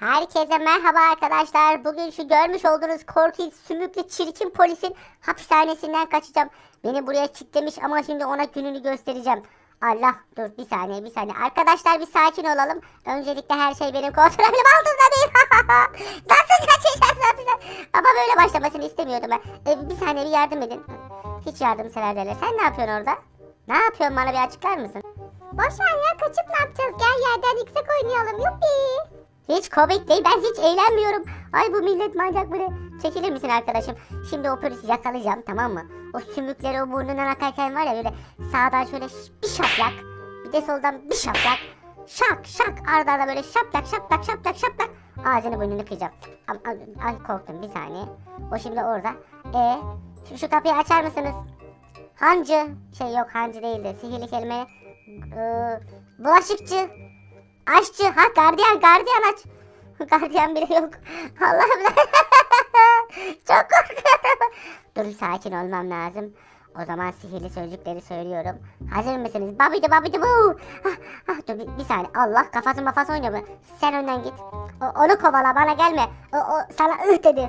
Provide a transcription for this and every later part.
Herkese merhaba arkadaşlar. Bugün şu görmüş olduğunuz korkunç sümüklü çirkin polisin hapishanesinden kaçacağım. Beni buraya kilitlemiş ama şimdi ona gününü göstereceğim. Allah dur bir saniye bir saniye. Arkadaşlar bir sakin olalım. Öncelikle her şey benim kontrolüm altında değil. Nasıl kaçacağız hapisten? Ama böyle başlamasını istemiyordum ben. Ee, bir saniye bir yardım edin. Hiç yardımsever derler. Sen ne yapıyorsun orada? Ne yapıyorsun bana bir açıklar mısın? Boş ya kaçıp ne yapacağız? Gel yerden yüksek oynayalım yuppi. Hiç komik değil ben hiç eğlenmiyorum. Ay bu millet manyak böyle. Çekilir misin arkadaşım? Şimdi o polisi yakalayacağım tamam mı? O sümükleri o burnundan akarken var ya böyle sağdan şöyle bir şaplak. Bir de soldan bir şaplak. Şak şak arda arda böyle şaplak şaplak şaplak şaplak. Ağzını burnunu kıracağım. Ay, korktum bir saniye. O şimdi orada. E şu, şu kapıyı açar mısınız? Hancı. Şey yok hancı değildi. Sihirli kelime. Ee, bulaşıkçı. Aşçı. Ha gardiyan gardiyan aç. Gardiyan bile yok. Allah'ım. Çok korkuyorum. Dur sakin olmam lazım. O zaman sihirli sözcükleri söylüyorum. Hazır mısınız? Babidi babidi bu. Ah, ah, dur bir, bir saniye. Allah kafası mafası oynuyor bu. Sen önden git. O, onu kovala bana gelme. O, o sana ıh dedi.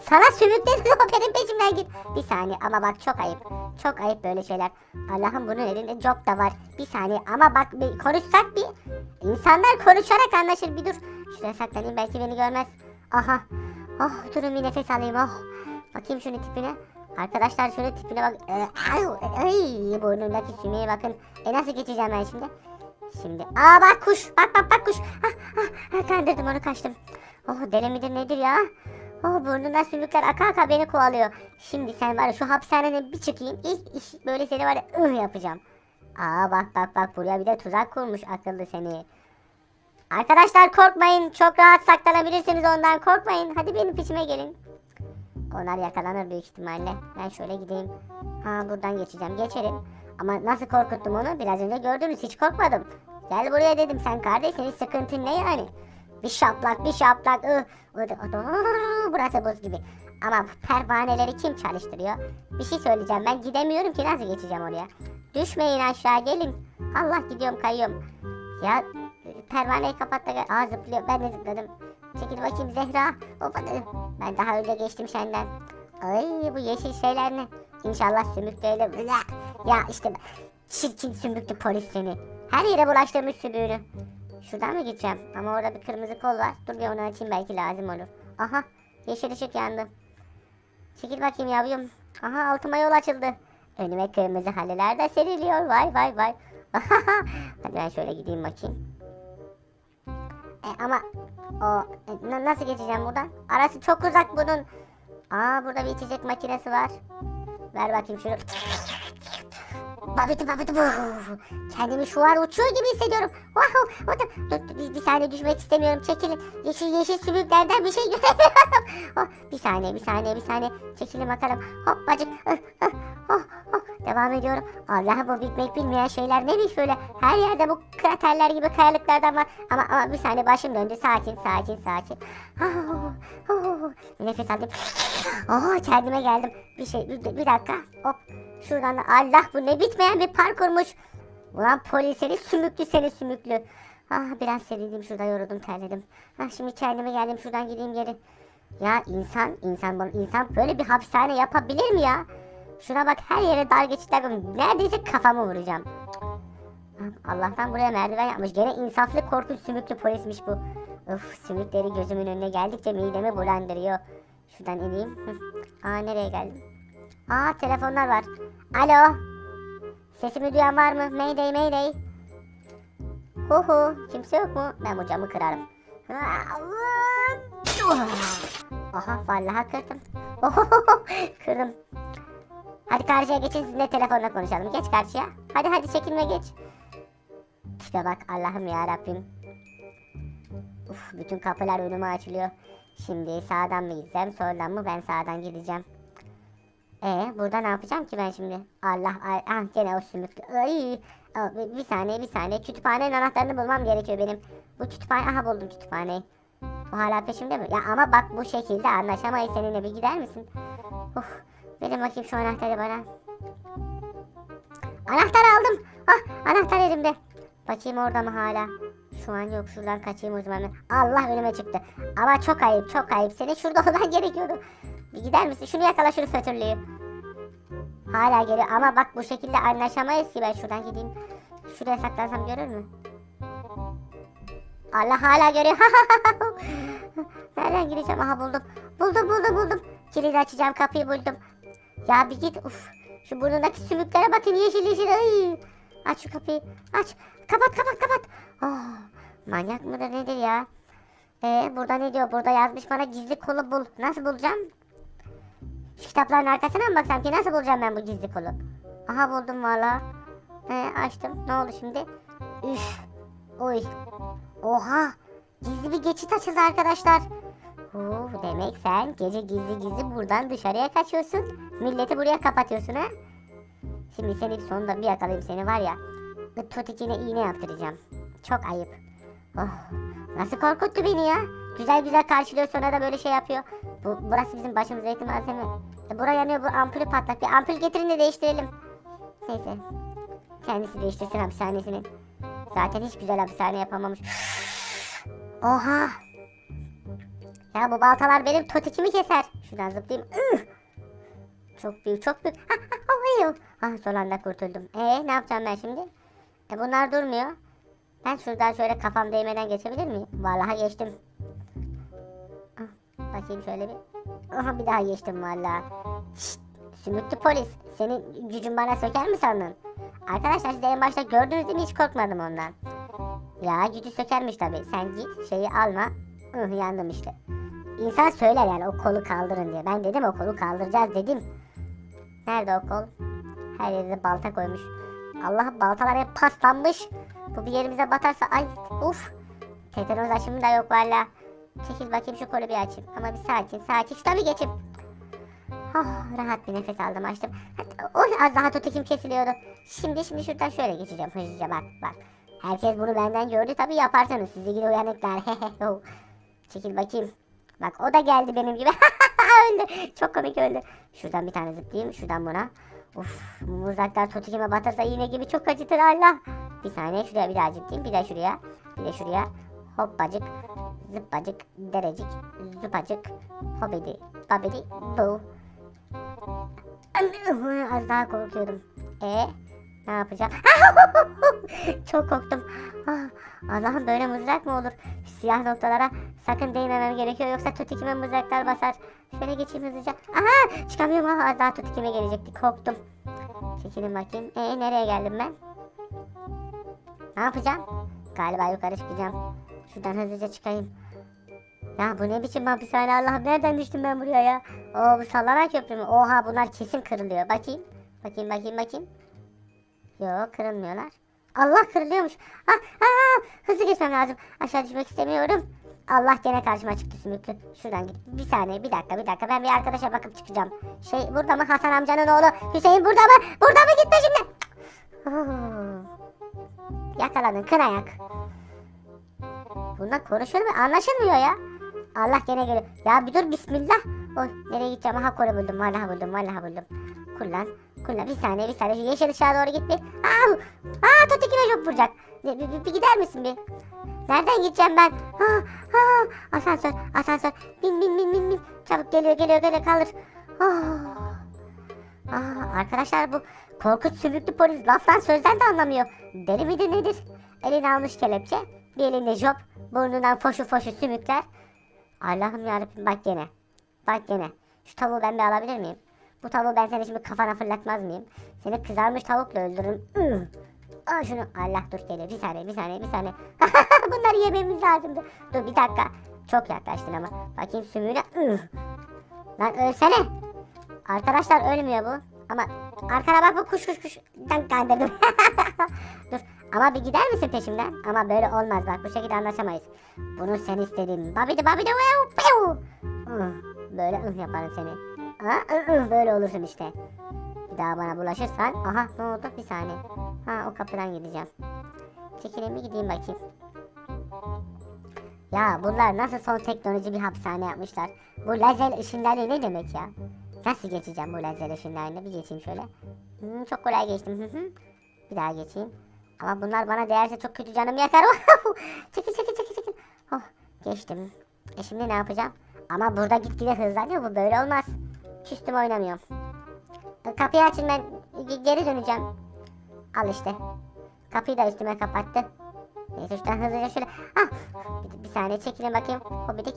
Sana sümük dedi o benim peşimden git. Bir saniye ama bak çok ayıp. Çok ayıp böyle şeyler. Allah'ım bunun elinde job da var. Bir saniye ama bak bir konuşsak bir. İnsanlar konuşarak anlaşır bir dur. Şuraya saklanayım belki beni görmez. Aha. Oh durun bir nefes alayım oh. Bakayım şunun tipine. Arkadaşlar şöyle tipine bak. Ee, ay, ay burnundaki sümüğe bakın. E nasıl geçeceğim ben şimdi? Şimdi. Aa bak kuş. Bak bak bak kuş. Ah, ah, ah, kandırdım onu kaçtım. Oh deli midir nedir ya? Oh burnundan sümükler aka aka beni kovalıyor. Şimdi sen var ya şu hapishaneden bir çıkayım. İlk iş böyle seni var ya ıh yapacağım. Aa bak bak bak buraya bir de tuzak kurmuş akıllı seni. Arkadaşlar korkmayın. Çok rahat saklanabilirsiniz ondan korkmayın. Hadi benim peşime gelin. Onlar yakalanır büyük ihtimalle. Ben şöyle gideyim. Ha buradan geçeceğim. Geçerim. Ama nasıl korkuttum onu? Biraz önce gördünüz. Hiç korkmadım. Gel buraya dedim. Sen kardeş senin sıkıntın ne yani? Bir şaplak bir şaplak. Burası buz gibi. Ama pervaneleri kim çalıştırıyor? Bir şey söyleyeceğim. Ben gidemiyorum ki nasıl geçeceğim oraya? Düşmeyin aşağı gelin. Allah gidiyorum kayıyorum. Ya pervaneyi kapat da zıplıyor. Ben de zıpladım. Çekil bakayım Zehra. Hoppa Ben daha önce geçtim senden. Ay bu yeşil şeyler ne? İnşallah sümükleyle. Ya işte çirkin sümüklü polis seni. Her yere bulaştırmış sümüğünü. Şuradan mı gideceğim? Ama orada bir kırmızı kol var. Dur bir onu açayım belki lazım olur. Aha yeşil ışık yandı. Çekil bakayım yavrum. Aha altıma yol açıldı. Önüme kırmızı haleler de seriliyor. Vay vay vay. Hadi ben şöyle gideyim bakayım. E, ama o e, na- nasıl geçeceğim buradan? Arası çok uzak bunun. Aa burada bir içecek makinesi var. Ver bakayım şunu. Babidi babidi bu. Kendimi şu an uçuyor gibi hissediyorum. Wow, dur, bir, bir saniye düşmek istemiyorum. Çekilin. Yeşil yeşil sümüklerden bir şey göremiyorum. Oh, bir saniye bir saniye bir saniye. Çekilin bakalım. Hoppacık. Oh, oh, oh, oh. Devam ediyorum. Allah'ım bu bitmek bilmeyen şeyler neymiş böyle. Her yerde bu kraterler gibi kayalıklardan var. Ama, ama bir saniye başım döndü. Sakin sakin sakin. Oh, oh. Nefes aldım. Oh kendime geldim. Bir şey bir, bir dakika. Hop. Şuradan da Allah bu ne bitmeyen bir parkurmuş. Ulan polis seni sümüklü seni sümüklü. Ah biraz serildim şurada yoruldum terledim. Ah şimdi kendime geldim şuradan gideyim geri. Ya insan insan insan böyle bir hapishane yapabilir mi ya? Şuna bak her yere dar geçitler koymuş. Neredeyse kafamı vuracağım. Ah, Allah'tan buraya merdiven yapmış. Gene insaflı korkunç sümüklü polismiş bu. Uf sümükleri gözümün önüne geldikçe midemi bulandırıyor. Şuradan ineyim. Aa nereye geldim? Aa telefonlar var. Alo. Sesimi duyan var mı? Mayday mayday. Hu hu. Kimse yok mu? Ben bu camı kırarım. Aha vallahi kırdım. Kırdım. Hadi karşıya geçin sizinle telefonla konuşalım. Geç karşıya. Hadi hadi çekinme geç. İşte bak Allah'ım ya Rabbim. Uf, bütün kapılar önüme açılıyor. Şimdi sağdan mı gideceğim, soldan mı? Ben sağdan gideceğim. E burada ne yapacağım ki ben şimdi? Allah ay, ah gene o sümüklü. Ay, bir, bir saniye bir saniye. Kütüphanenin anahtarını bulmam gerekiyor benim. Bu kütüphane aha buldum kütüphaneyi. Bu hala peşimde mi? Ya ama bak bu şekilde anlaşamayız seninle bir gider misin? Uf, verin bakayım şu anahtarı bana. Anahtar aldım. Ah anahtar elimde. Bakayım orada mı hala? Şu an yok şuradan kaçayım o zaman. Allah önüme çıktı. Ama çok ayıp çok ayıp. Senin şurada olman gerekiyordu. Bir gider misin? Şunu yakala şunu fötürlüğü. Hala geliyor ama bak bu şekilde anlaşamayız ki ben şuradan gideyim. Şuraya saklansam görür mü? Allah hala görüyor. Nereden gideceğim? Aha buldum. Buldum buldum buldum. Kilidi açacağım kapıyı buldum. Ya bir git. Uf. Şu burnundaki sümüklere bakın yeşil yeşil. Ay. Aç şu kapıyı. Aç. Kapat kapat kapat. Oh, manyak mıdır nedir ya? Ee, burada ne diyor? Burada yazmış bana gizli kolu bul. Nasıl bulacağım? Şu kitapların arkasına mı baksam ki nasıl bulacağım ben bu gizli kolu? Aha buldum valla. Ee, açtım. Ne oldu şimdi? Üf. Oy. Oha. Gizli bir geçit açıldı arkadaşlar. Uh, demek sen gece gizli gizli buradan dışarıya kaçıyorsun. Milleti buraya kapatıyorsun ha? Şimdi seni sonunda bir yakalayayım seni var ya. Totikine iğne yaptıracağım. Çok ayıp. Oh, nasıl korkuttu beni ya. Güzel güzel karşılıyor sonra da böyle şey yapıyor. Bu, burası bizim başımıza yakın malzeme. E, bura yanıyor bu ampulü patlak. Bir ampul getirin de değiştirelim. Neyse. Kendisi değiştirsin hapishanesini. Zaten hiç güzel hapishane yapamamış. Oha. Ya bu baltalar benim totikimi keser. Şuradan zıplayayım. Çok büyük çok büyük. Ah son anda kurtuldum. E ne yapacağım ben şimdi? E bunlar durmuyor. Ben şuradan şöyle kafam değmeden geçebilir miyim? Vallahi geçtim. Bakayım şöyle bir. Aha bir daha geçtim vallahi. Şşt, sümüklü polis. Senin gücün bana söker mi sandın? Arkadaşlar siz en başta gördünüz değil mi? Hiç korkmadım ondan. Ya gücü sökermiş tabi. Sen git şeyi alma. Ih yandım işte. İnsan söyler yani o kolu kaldırın diye. Ben dedim o kolu kaldıracağız dedim. Nerede o kol? Her yere balta koymuş. Allah baltalar hep paslanmış. Bu bir yerimize batarsa ay uf. Tetanoz aşımı da yok valla. Çekil bakayım şu kolu açayım. Ama bir sakin sakin. Şuna bir geçeyim. Oh, rahat bir nefes aldım açtım. Oy az daha tutukim kesiliyordu. Şimdi şimdi şuradan şöyle geçeceğim hızlıca bak bak. Herkes bunu benden gördü tabi yaparsanız sizi gibi uyanıklar. Çekil bakayım. Bak o da geldi benim gibi. öldü. Çok komik öldü. Şuradan bir tane zıplayayım. Şuradan buna. Uf muzaklar totikime batırsa iğne gibi çok acıtır Allah. Bir saniye şuraya bir daha zıplayayım. Bir de şuraya. Bir de şuraya. Hoppacık. Zıppacık. Derecik. Zıpacık. Hobidi. Babidi. Bu. Az daha korkuyordum. E ne yapacağım? Çok korktum. Ah, Allah'ım böyle mızrak mı olur? Siyah noktalara sakın değmemem gerekiyor yoksa tutikime mızraklar basar. Şöyle geçeyim hızlıca. Aha çıkamıyorum ah, az daha tutikime gelecekti korktum. Çekilin bakayım. E nereye geldim ben? Ne yapacağım? Galiba yukarı çıkacağım. Şuradan hızlıca çıkayım. Ya bu ne biçim hapishane Allah'ım nereden düştüm ben buraya ya? Oo bu sallanan köprü mü? Oha bunlar kesin kırılıyor. Bakayım. Bakayım bakayım bakayım. Yok kırılmıyorlar. Allah kırılıyormuş. Ah, ah, hızlı geçmem lazım. Aşağı düşmek istemiyorum. Allah gene karşıma çıktı sümüklü. Şuradan git. Bir saniye bir dakika bir dakika. Ben bir arkadaşa bakıp çıkacağım. Şey burada mı Hasan amcanın oğlu? Hüseyin burada mı? Burada mı gitme şimdi? Yakaladın kın ayak. Bunlar konuşuyor mu? Anlaşılmıyor ya. Allah gene geliyor. Ya bir dur bismillah. Oy nereye gideceğim? Aha koru buldum. Vallahi buldum. Vallahi buldum. Kullan. Kullan. Bir saniye bir saniye. Şu yeşil ışığa doğru git bir. Aa, aa Tutu kime çok vuracak. Bir, bir, bir, gider misin bir? Nereden gideceğim ben? Ha, ha, asansör, asansör. Bin, bin, bin, bin, bin. Çabuk geliyor, geliyor, geliyor, kalır. Ah. Aa, arkadaşlar bu korkunç sümüklü polis laftan sözden de anlamıyor. Deli midir nedir? Eline almış kelepçe. Bir elinde job. Burnundan foşu foşu sümükler. Allah'ım yarabbim bak gene. Bak gene. Şu tavuğu ben bir alabilir miyim? Bu tavuğu ben seni şimdi kafana fırlatmaz mıyım? Seni kızarmış tavukla öldürürüm. Üh! Al şunu. Allah dur geliyor. Bir saniye bir saniye bir saniye. Bunları yememiz lazımdı. Dur bir dakika. Çok yaklaştın ama. Bakayım sümüğüne. Lan ölsene. Arkadaşlar ölmüyor bu. Ama arkana bak bu kuş kuş kuş. Dan kandırdım. dur. Ama bir gider misin peşimden? Ama böyle olmaz bak bu şekilde anlaşamayız. Bunu sen istedin. Babidi babidi vev. Ih, Böyle ıh yaparım seni. Ha, ıh, ıh, böyle olursun işte. Bir daha bana bulaşırsan. Aha ne oldu? Bir saniye. Ha o kapıdan gideceğim. Çekilin bir gideyim bakayım. Ya bunlar nasıl son teknoloji bir hapishane yapmışlar. Bu lazer ışınları ne demek ya? Nasıl geçeceğim bu lazer ışınlarını? Bir geçeyim şöyle. Hmm, çok kolay geçtim. Bir daha geçeyim. Ama bunlar bana değerse çok kötü canım yakar. çekil çekil çekil çekil. Oh, geçtim. E şimdi ne yapacağım? Ama burada gitgide hızlanıyor. Bu böyle olmaz. Küstüm oynamıyorum. Kapıyı açın ben ge- geri döneceğim. Al işte. Kapıyı da üstüme kapattı. Neyse şuradan hızlıca şöyle. Ah, bir, bir saniye çekilin bakayım. Hobidik.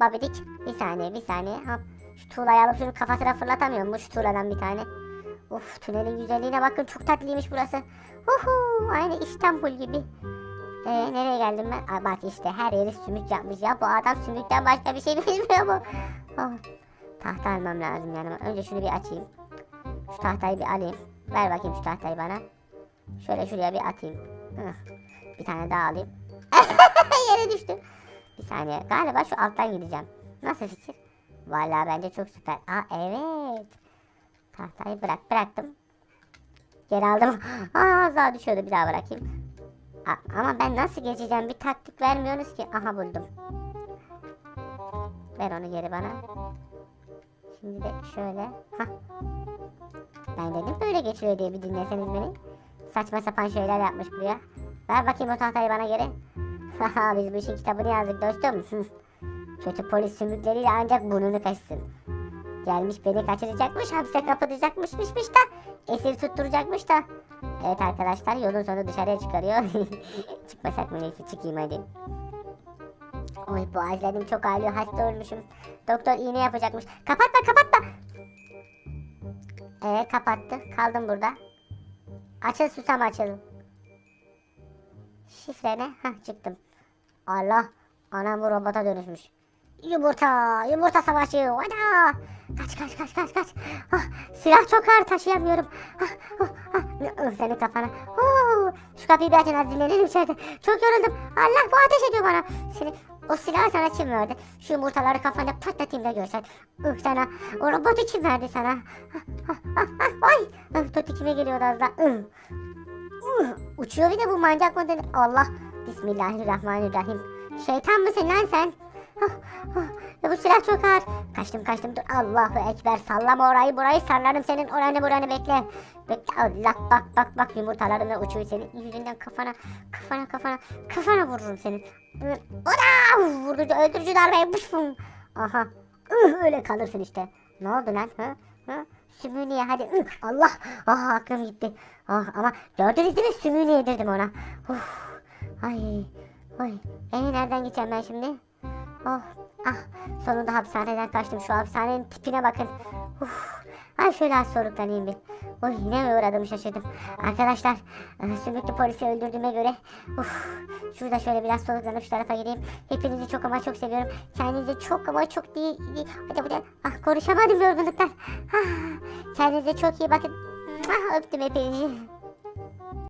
Babidik. Bir saniye bir saniye. Ha, şu tuğlayı alıp şunu kafasına fırlatamıyorum mu şu tuğladan bir tane. Of tünelin güzelliğine bakın çok tatlıymış burası. Uhu, aynı İstanbul gibi. Ee, nereye geldim ben? Aa, bak işte her yeri sümük yapmış ya. Bu adam sümükten başka bir şey bilmiyor mu? Oh, tahta almam lazım yanıma. Önce şunu bir açayım. Şu tahtayı bir alayım. Ver bakayım şu tahtayı bana. Şöyle şuraya bir atayım. Bir tane daha alayım. Yere düştü. Bir saniye. Galiba şu alttan gideceğim. Nasıl fikir? Vallahi bence çok süper. Aa evet. Tahtayı bırak bıraktım. Geri aldım. Aa az daha düşüyordu bir daha bırakayım. A- ama ben nasıl geçeceğim bir taktik vermiyorsunuz ki. Aha buldum. Ver onu geri bana. Şimdi de şöyle. Hah. Ben dedim böyle geçiyor diye bir dinleseniz beni. Saçma sapan şeyler yapmış buraya. Ver bakayım o tahtayı bana geri. Haha biz bu işin kitabını yazdık dostum. Kötü polis sümükleriyle ancak burnunu kaşısın. Gelmiş beni kaçıracakmış, hapse kapatacakmışmışmış da esir tutturacakmış da. Evet arkadaşlar yolun sonu dışarıya çıkarıyor. Çıkmasak mı neyse çıkayım hadi. Oy boğazlarım çok ağrıyor hasta olmuşum. Doktor iğne yapacakmış. Kapatma kapatma. Evet kapattı. Kaldım burada. Açıl susam açıl. Şifre ne? Hah çıktım. Allah. Anam bu robota dönüşmüş. Yumurta, yumurta savaşı. Ana! Kaç kaç kaç kaç kaç. Ah, silah çok ağır taşıyamıyorum. Ah, ah, ah. Senin kafana. Oo, şu kapıyı bir açın az dinlenelim içeride. Çok yoruldum. Allah bu ateş ediyor bana. Seni, o silahı sana kim verdi? Şu yumurtaları kafanda patlatayım da görsen. Ih sana. O robotu kim verdi sana? Ah, ah, ah, ah, ay. Tutu kime geliyordu az daha? Ih. Ih, Uçuyor bir de bu manyak mı? Allah. Bismillahirrahmanirrahim. Şeytan mısın lan sen? Bu silah çok ağır. Kaçtım kaçtım dur. Allahu Ekber. Sallama orayı burayı sallarım senin oranı buranı bekle. Bekle Allah bak bak bak yumurtalarımla uçuyor senin yüzünden kafana kafana kafana kafana vururum senin. Oda vurucu öldürücü darbe. Pıfım. Aha. Ih, öyle kalırsın işte. Ne oldu lan? Ha? Ha? Sümüğünü hadi. Ih, Allah. Ah aklım gitti. Ah ama gördünüz değil mi? Sümüğünü yedirdim ona. Uf. Ay. Ay. Ee, nereden gideceğim ben şimdi? Oh. Ah. Sonunda hapishaneden kaçtım. Şu hapishanenin tipine bakın. Uf. Ay şöyle az soluklanayım bir. Oy yine mi uğradım şaşırdım. Arkadaşlar e, sümüklü polisi öldürdüğüme göre uf, şurada şöyle biraz soluklanıp şu tarafa gideyim. Hepinizi çok ama çok seviyorum. Kendinize çok ama çok değil. Hadi buraya. Ah konuşamadım yorgunluktan. Ah, kendinize çok iyi bakın. Ah, öptüm hepinizi.